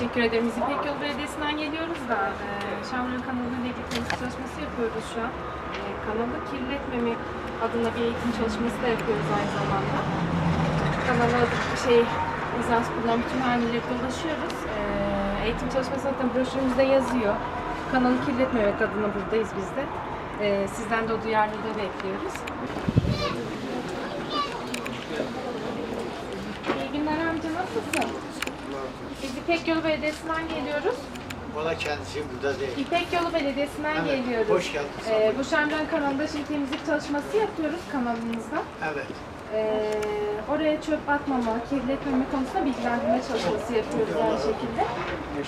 teşekkür ederim. Biz İpek Yolu Belediyesi'nden geliyoruz da e, Şamrın kanalıyla ilgili tanıtım çalışması yapıyoruz şu an. E, kanalı kirletmemek adına bir eğitim çalışması da yapıyoruz aynı zamanda. Kanala şey lisans kullanan bütün hanelere dolaşıyoruz. E, eğitim çalışması zaten broşürümüzde yazıyor. Kanalı kirletmemek adına buradayız biz de. E, sizden de o duyarlılığı bekliyoruz. İyi günler amca nasılsın? Biz İpek Yolu Belediyesi'nden geliyoruz. Valla kendisi burada değil. İpek Yolu Belediyesi'nden Evet, geliyoruz. hoş geldiniz. Ee, bu Şamcan kanalında şimdi temizlik çalışması yapıyoruz kanalımızda. Evet. Ee, oraya çöp atmama, kirletmeme konusunda bilgilendirme çalışması yapıyoruz aynı şekilde.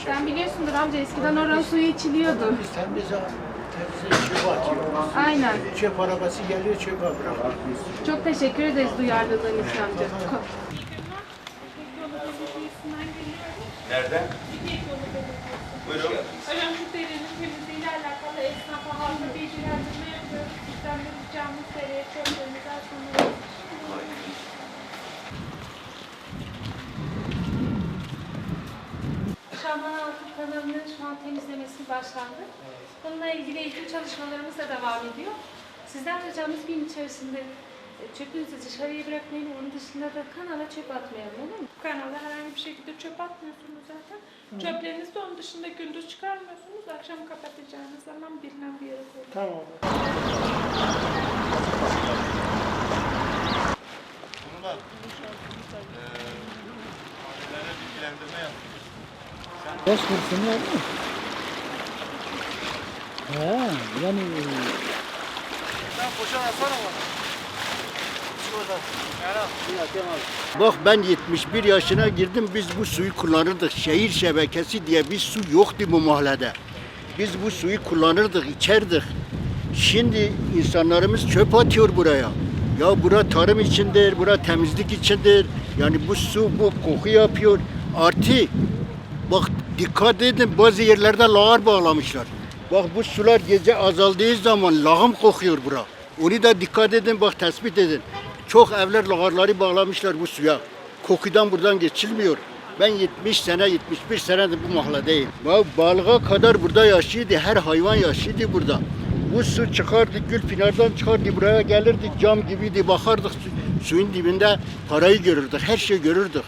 Sen biliyorsundur amca eskiden oranın suyu içiliyordu. Biz temize, temize çöp atıyoruz. Aynen. Çöp arabası geliyor çöpe bırakıyor. Çok teşekkür ederiz duyarlılığın için amca. Nereden? Buyurun. Aramızda derinin temizliğiyle alakalı esnafa halka bilgilendirme yapıyoruz. Bizden de ricamız dereye çöplerimizi atmamız. Şaman Altın kanalının şu an temizlemesi başlandı. Bununla ilgili eğitim çalışmalarımız da devam ediyor. Sizden ricamız gün içerisinde e, çöpünüzü dışarıya bırakmayın. Onun dışında da kanala çöp atmayalım olur mu? Bu kanalda herhangi bir şekilde çöp atmıyorsunuz zaten. Çöplerinizi de onun dışında gündüz çıkarmıyorsunuz. Akşam kapatacağınız zaman bilinen bir yere koyuyorsunuz. Tamam. Bunlar. Eee mahallelere bilgilendirme yaptık. Beş kurşun var mı? Ha, yani Sen koşan asana var. Bak ben 71 yaşına girdim biz bu suyu kullanırdık. Şehir şebekesi diye bir su yoktu bu mahallede. Biz bu suyu kullanırdık, içerdik. Şimdi insanlarımız çöp atıyor buraya. Ya bura tarım içindir, bura temizlik içindir. Yani bu su bu koku yapıyor. Artı bak dikkat edin bazı yerlerde lağar bağlamışlar. Bak bu sular gece azaldığı zaman lağım kokuyor bura. Onu da dikkat edin bak tespit edin. Çok evler lağarları bağlamışlar bu suya. Kokudan buradan geçilmiyor. Ben 70 sene 71 senedir bu mahalledeyim. Ya balığa kadar burada yaşıyordu. Her hayvan yaşıyordu burada. Bu su çıkardı, Gülpınar'dan çıkardı, buraya gelirdik, cam gibiydi, bakardık su- suyun dibinde parayı görürdük, her şeyi görürdük.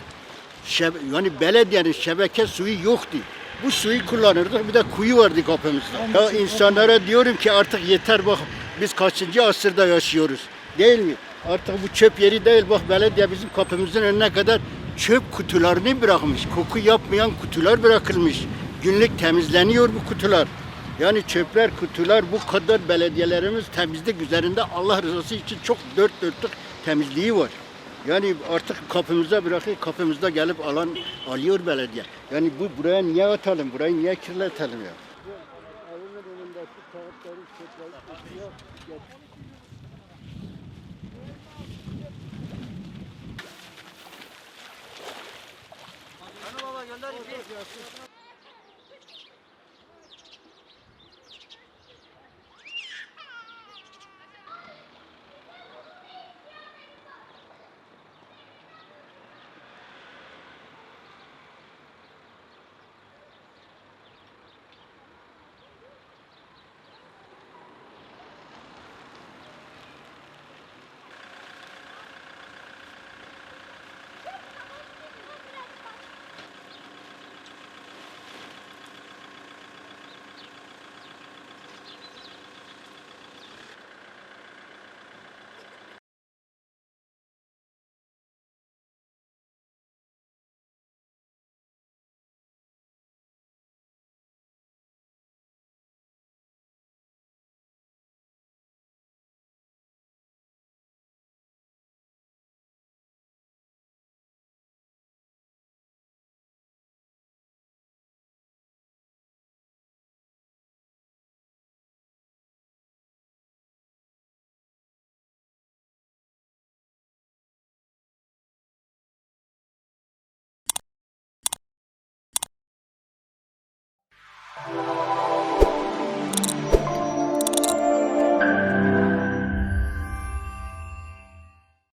Şebe- yani belediyenin şebeke suyu yoktu. Bu suyu kullanırdık. Bir de kuyu vardı kapımızda. Ya insanlara diyorum ki artık yeter bak biz kaçıncı asırda yaşıyoruz. Değil mi? Artık bu çöp yeri değil. Bak belediye bizim kapımızın önüne kadar çöp kutularını bırakmış. Koku yapmayan kutular bırakılmış. Günlük temizleniyor bu kutular. Yani çöpler, kutular bu kadar belediyelerimiz temizlik üzerinde Allah rızası için çok dört dörtlük temizliği var. Yani artık kapımıza bırakıyor, kapımızda gelip alan alıyor belediye. Yani bu buraya niye atalım, burayı niye kirletelim ya? Yok, yok. Hanım baba gönder ipi.